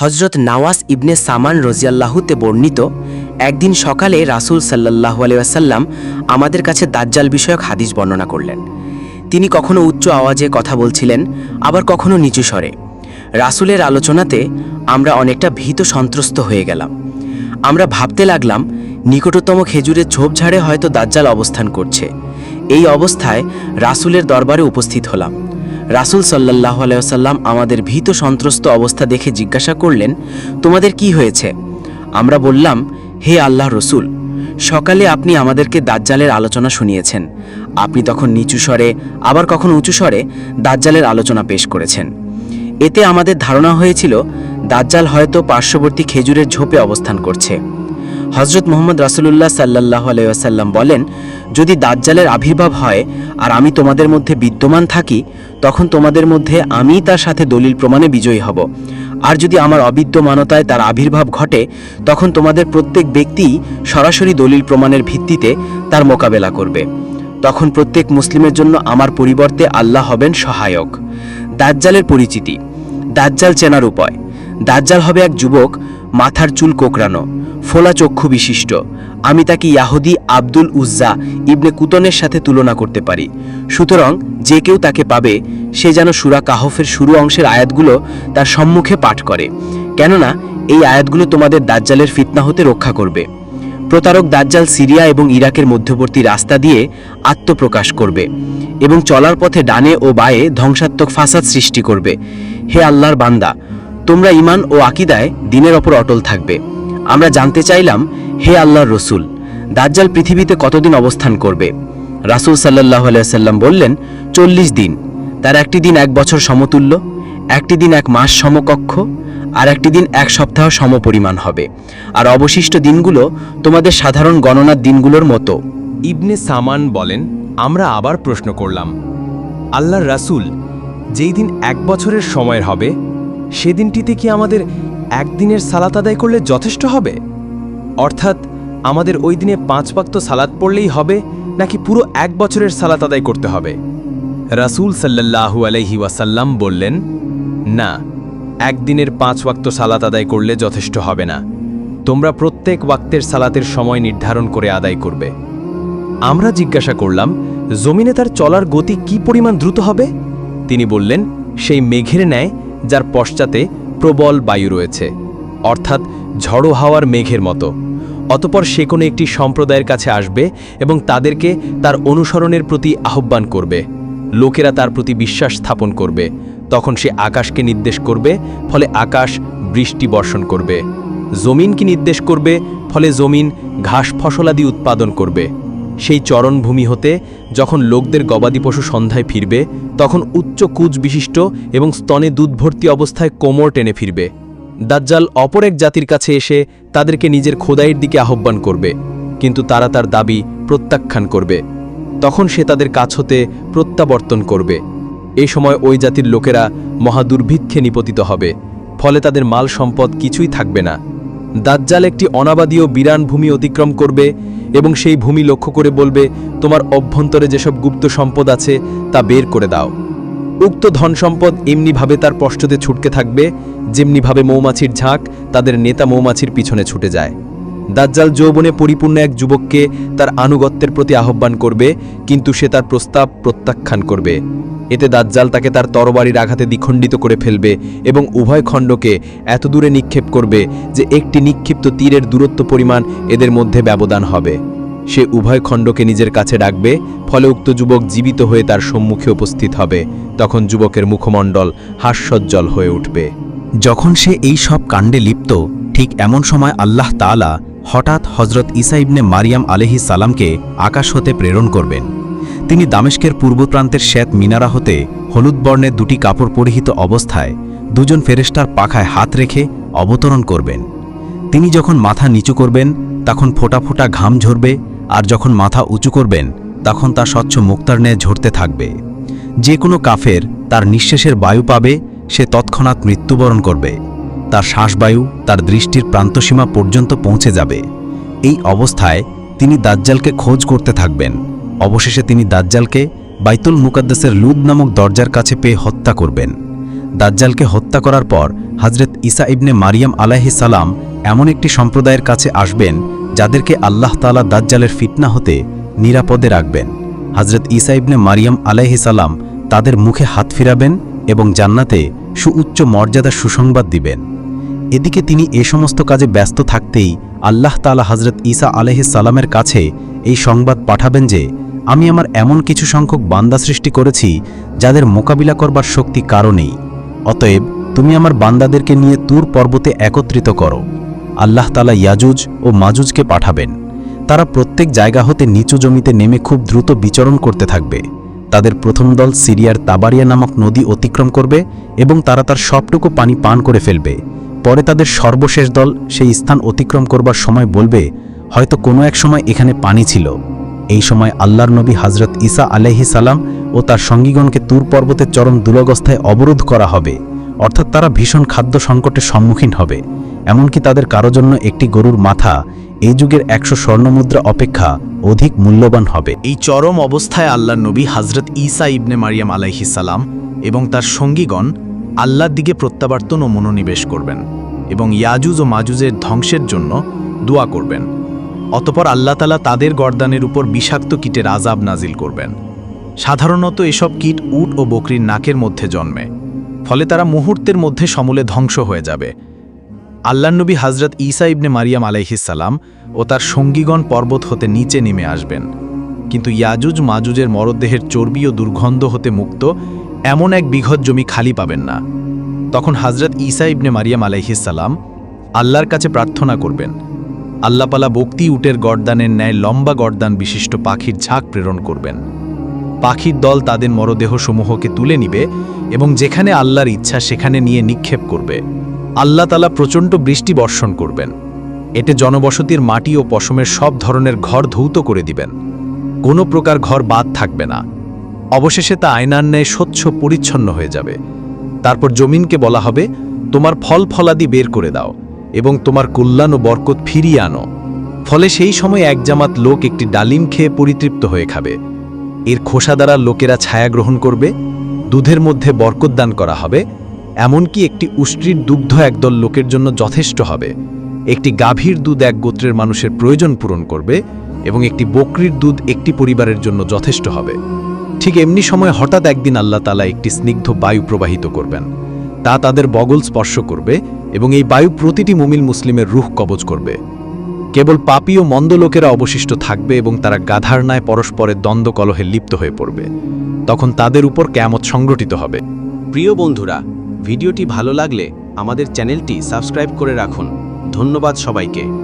হজরত নাওয়াস ইবনে সামান রজিয়াল্লাহুতে বর্ণিত, একদিন সকালে রাসূল সাল্লাল্লাহু আলিয়াসাল্লাম আমাদের কাছে দাজ্জাল বিষয়ক হাদিস বর্ণনা করলেন। তিনি কখনো উচ্চ আওয়াজে কথা বলছিলেন, আবার কখনো নিচু স্বরে। রাসূলের আলোচনাতে আমরা অনেকটা ভীত সন্ত্রস্ত হয়ে গেলাম। আমরা ভাবতে লাগলাম, নিকটতম খেজুরের ঝোপঝাড়ে হয়তো দাজ্জাল অবস্থান করছে। এই অবস্থায় রাসূলের দরবারে উপস্থিত হলাম। রাসূল সাল্লাহ আলাইসাল্লাম আমাদের ভীত সন্ত্রস্ত অবস্থা দেখে জিজ্ঞাসা করলেন, তোমাদের কি হয়েছে? আমরা বললাম, হে আল্লাহ রসুল, সকালে আপনি আমাদেরকে দাজ্জালের আলোচনা শুনিয়েছেন। আপনি তখন নিচু স্বরে, আবার কখন উঁচু স্বরে দাজ্জালের আলোচনা পেশ করেছেন। এতে আমাদের ধারণা হয়েছিল, দাজ্জাল হয়তো পার্শ্ববর্তী খেজুরের ঝোপে অবস্থান করছে। হজরত মোহাম্মদ রাসুলুল্লাহ সাল্লাহ আলাইসাল্লাম বলেন, যদি দাজ্জালের আবির্ভাব হয় আর আমি তোমাদের মধ্যে বিদ্যমান থাকি, তখন তোমাদের মধ্যে আমিই তার সাথে দলিল প্রমাণে বিজয়ী হব। আর যদি আমার অবিদ্যমানতায় তার আবির্ভাব ঘটে, তখন তোমাদের প্রত্যেক ব্যক্তিই সরাসরি দলিল প্রমাণের ভিত্তিতে তার মোকাবেলা করবে। তখন প্রত্যেক মুসলিমের জন্য আমার পরিবর্তে আল্লাহ হবেন সহায়ক। দাজ্জালের পরিচিতি। দাজ্জাল চেনার উপায়। দাজ্জাল হবে এক যুবক, মাথার চুল কোকড়ানো। ফোলা চক্ষু বিশিষ্ট। আমি তাকে ইয়াহুদি আব্দুল উজ্জা ইবনে কুতনের সাথে তুলনা করতে পারি। সুতরাং যে কেউ তাকে পাবে, সে যেন সুরা কাহফের শুরু অংশের আয়াতগুলো তার সম্মুখে পাঠ করে। কেননা, এই আয়াতগুলো তোমাদের দাজ্জালের ফিতনা হতে রক্ষা করবে। প্রতারক দাজ্জাল সিরিয়া এবং ইরাকের মধ্যবর্তী রাস্তা দিয়ে আত্মপ্রকাশ করবে এবং চলার পথে ডানে ও বায়ে ধ্বংসাত্মক ফাসাদ সৃষ্টি করবে। হে আল্লাহর বান্দা, তোমরা ইমান ও আকিদায় দিনের ওপর অটল থাকবে। আমরা জানতে চাইলাম, হে আল্লাহর রসুল, দাজ্জাল পৃথিবীতে কতদিন অবস্থান করবে? রাসূল সাল্লাহ আলাইসাল্লাম বললেন, চল্লিশ দিন। তার একটি দিন এক বছর সমতুল্য, একটি দিন এক মাস সমকক্ষ, আর একটি দিন এক সপ্তাহ সমপরিমাণ হবে। আর অবশিষ্ট দিনগুলো তোমাদের সাধারণ গণনার দিনগুলোর মতো। ইবনে সামান বলেন, আমরা আবার প্রশ্ন করলাম, আল্লাহর রাসূল যেই দিন এক বছরের সময়ের হবে, সেদিনটিতে কি আমাদের একদিনের সালাত আদায় করলে যথেষ্ট হবে? অর্থাৎ, আমাদের ওই দিনে পাঁচ পাক্ত সালাত পড়লেই হবে, নাকি পুরো এক বছরের সালাত আদায় করতে হবে? রাসূল সাল্লাল্লাহু আলাইহি ওয়াসাল্লাম বললেন, না, একদিনের পাঁচ ওয়াক্ত সালাত আদায় করলে যথেষ্ট হবে না। তোমরা প্রত্যেক ওয়াক্তের সালাতের সময় নির্ধারণ করে আদায় করবে। আমরা জিজ্ঞাসা করলাম, জমিনে তার চলার গতি কি পরিমাণ দ্রুত হবে? তিনি বললেন, সেই মেঘের ন্যায়, যার পশ্চাতে প্রবল বায়ু রয়েছে, অর্থাৎ ঝড়ো হাওয়ার মেঘের মতো। অতপর সে কোনো একটি সম্প্রদায়ের কাছে আসবে এবং তাদেরকে তার অনুসরণের প্রতি আহ্বান করবে। লোকেরা তার প্রতি বিশ্বাস স্থাপন করবে। তখন সে আকাশকে নির্দেশ করবে, ফলে আকাশ বৃষ্টি বর্ষণ করবে। জমিনকে নির্দেশ করবে, ফলে জমিন ঘাস ফসলাদি উৎপাদন করবে। সেই চরণভূমি হতে যখন লোকদের গবাদি পশু সন্ধ্যায় ফিরবে, তখন উচ্চ কুচ বিশিষ্ট এবং স্তনে দুধ ভর্তি অবস্থায় কোমর টেনে ফিরবে। দাজ্জাল অপর এক জাতির কাছে এসে তাদেরকে নিজের খোদাইয়ের দিকে আহ্বান করবে, কিন্তু তারা তার দাবি প্রত্যাখ্যান করবে। তখন সে তাদের কাছ হতে প্রত্যাবর্তন করবে। এ সময় ওই জাতির লোকেরা মহাদুর্ভিক্ষে নিপতিত হবে, ফলে তাদের মাল সম্পদ কিছুই থাকবে না। দাজ্জাল একটি অনাবাদীয় বিরান ভূমি অতিক্রম করবে এবং সেই ভূমি লক্ষ্য করে বলবে, তোমার অভ্যন্তরে যেসব গুপ্ত সম্পদ আছে, তা বের করে দাও। উক্ত ধন সম্পদ এমনিভাবে তার পশ্চতে ছুটকে থাকবে, যেমনিভাবে মৌমাছির ঝাঁক তাদের নেতা মৌমাছির পিছনে ছুটে যায়। দাজ্জাল যৌবনে পরিপূর্ণ এক যুবককে তার আনুগত্যের প্রতি আহ্বান করবে, কিন্তু সে তার প্রস্তাব প্রত্যাখ্যান করবে। এতে দাজ্জাল তাকে তার তরবারির আঘাতে দ্বিখণ্ডিত করে ফেলবে এবং উভয় খণ্ডকে এত দূরে নিক্ষেপ করবে যে একটি নিক্ষিপ্ত তীরের দূরত্ব পরিমাণ এদের মধ্যে ব্যবধান হবে। সে উভয় খণ্ডকে নিজের কাছে ডাকবে, ফলে উক্ত যুবক জীবিত হয়ে তার সম্মুখে উপস্থিত হবে। তখন যুবকের মুখমণ্ডল হাস্যজ্জ্বল হয়ে উঠবে। যখন সে এই সব কাণ্ডে লিপ্ত, ঠিক এমন সময় আল্লাহ তাআলা হঠাৎ হজরত ইসা ইবনে মারিয়াম আলহি সালামকে আকাশ হতে প্রেরণ করবেন। তিনি দামেস্কের পূর্ব প্রান্তের শ্বেত মিনারা হতে হলুদ বর্ণের দুটি কাপড় পরিহিত অবস্থায় দুজন ফেরেস্টার পাখায় হাত রেখে অবতরণ করবেন। তিনি যখন মাথা নিচু করবেন, তখন ফোটা ফোটা ঘাম ঝরবে, আর যখন মাথা উঁচু করবেন, তখন তা স্বচ্ছ মুক্তার ন্যায় ঝরতে থাকবে। যে কোনো কাফের তার নিঃশ্বাসের বায়ু পাবে, সে তৎক্ষণাৎ মৃত্যুবরণ করবে। তার শ্বাসবায়ু, তার দৃষ্টির প্রান্তসীমা পর্যন্ত পৌঁছে যাবে। এই অবস্থায় তিনি দাজ্জালকে খোঁজ করতে থাকবেন। অবশেষে তিনি দাজ্জালকে বাইতুল মুকাদ্দাসের লুদ নামক দরজার কাছে পেয়ে হত্যা করবেন। দাজ্জালকে হত্যা করার পর হজরত ইসা ইবনে মারিয়াম আলাহি সালাম এমন একটি সম্প্রদায়ের কাছে আসবেন যাদেরকে আল্লাহ তালা দাজ্জালের ফিতনা হতে নিরাপদে রাখবেন। হজরত ইসা ইবনে মারিয়াম আলাহি সালাম তাদের মুখে হাত ফিরাবেন এবং জান্নাতে সুউচ্চ মর্যাদার সুসংবাদ দিবেন। এদিকে তিনি এ সমস্ত কাজে ব্যস্ত থাকতেই আল্লাহ তালা হজরত ঈসা সালামের কাছে এই সংবাদ পাঠাবেন যে, আমি আমার এমন কিছু সংখ্যক বান্দা সৃষ্টি করেছি যাদের মোকাবিলা করবার শক্তি কারণেই অতএব, তুমি আমার বান্দাদেরকে নিয়ে তুর পর্বতে একত্রিত করো। আল্লাহ তালা ইয়াজুজ ও মাজুজকে পাঠাবেন। তারা প্রত্যেক জায়গা হতে নিচু জমিতে নেমে খুব দ্রুত বিচরণ করতে থাকবে। তাদের প্রথম দল সিরিয়ার তাবারিয়া নামক নদী অতিক্রম করবে এবং তারা তার সবটুকু পানি পান করে ফেলবে। পরে তাদের সর্বশেষ দল সেই স্থান অতিক্রম করবার সময় বলবে, হয়তো কোনো এক সময় এখানে পানি ছিল। এই সময় আল্লাহর নবী হজরত ঈসা আলাইহি সালাম ও তার সঙ্গীগণকে তুর পর্বতের চরম দুরবস্থায় অবরোধ করা হবে। অর্থাৎ তারা ভীষণ খাদ্য সংকটের সম্মুখীন হবে। এমনকি তাদের কারও জন্য একটি গরুর মাথা, এই যুগের একশো স্বর্ণমুদ্রা অপেক্ষা অধিক মূল্যবান হবে। এই চরম অবস্থায় আল্লাহর নবী হজরত ঈসা ইবনে মারিয়াম আলাইহিসাল্লাম এবং তার সঙ্গীগণ আল্লাহর দিকে প্রত্যাবর্তন ও মনোনিবেশ করবেন। এবং ইয়াজুজ ও মাজুজের ধ্বংসের জন্য দোয়া করবেন। অতপর আল্লাহ তালা তাদের গর্দানের উপর বিষাক্ত কীটের আজাব নাজিল করবেন। সাধারণত এসব কীট উট ও বকরির নাকের মধ্যে জন্মে, ফলে তারা মুহূর্তের মধ্যে সমূলে ধ্বংস হয়ে যাবে। আল্লাহ নবী হজরত ঈসা ইবনে মারিয়াম আলাইহিসাল্লাম ও তার সঙ্গীগণ পর্বত হতে নিচে নেমে আসবেন। কিন্তু ইয়াজুজ মাজুজের মরদেহের চর্বি ও দুর্গন্ধ হতে মুক্ত এমন এক বিঘত জমি খালি পাবেন না। তখন হাজরত ঈসা ইবনে মারিয়াম আলাইহিসাল্লাম আল্লাহর কাছে প্রার্থনা করবেন। আল্লাপালা বক্তি, উটের গর্দানের ন্যায় লম্বা গর্দান বিশিষ্ট পাখির ঝাঁক প্রেরণ করবেন। পাখির দল তাদের মরদেহসমূহকে তুলে নিবে এবং যেখানে আল্লাহর ইচ্ছা সেখানে নিয়ে নিক্ষেপ করবে। আল্লাহ তালা প্রচণ্ড বৃষ্টি বর্ষণ করবেন। এতে জনবসতির মাটি ও পশমের সব ধরনের ঘর ধৌত করে দিবেন। কোনো প্রকার ঘর বাদ থাকবে না। অবশেষে তা আয়নার ন্যায় স্বচ্ছ পরিচ্ছন্ন হয়ে যাবে। তারপর জমিনকে বলা হবে, তোমার ফল ফলাদি বের করে দাও এবং তোমার কল্যাণ ও বরকত ফিরিয়ে আনো। ফলে সেই সময় এক জামাত লোক একটি ডালিম খেয়ে পরিতৃপ্ত হয়ে খাবে। এর খোসা দ্বারা লোকেরা ছায়া গ্রহণ করবে, দুধের মধ্যে বরকত দান করা হবে, এমনকি একটি উষ্ট্রির দুগ্ধ একদল লোকের জন্য যথেষ্ট হবে। একটি গাভীর দুধ এক গোত্রের মানুষের প্রয়োজন পূরণ করবে এবং একটি বকরির দুধ একটি পরিবারের জন্য যথেষ্ট হবে। ঠিক এমনি সময় হঠাৎ একদিন আল্লাহ তালা একটি স্নিগ্ধ বায়ু প্রবাহিত করবেন। তা তাদের বগল স্পর্শ করবে এবং এই বায়ু প্রতিটি মুমিল মুসলিমের রুহ কবজ করবে। কেবল পাপী ও মন্দ লোকেরা অবশিষ্ট থাকবে এবং তারা গাধার ন্যায় পরস্পরের দ্বন্দ্ব কলহে লিপ্ত হয়ে পড়বে। তখন তাদের উপর ক্যামত সংগঠিত হবে। প্রিয় বন্ধুরা, ভিডিওটি ভালো লাগলে আমাদের চ্যানেলটি সাবস্ক্রাইব করে রাখুন। ধন্যবাদ সবাইকে।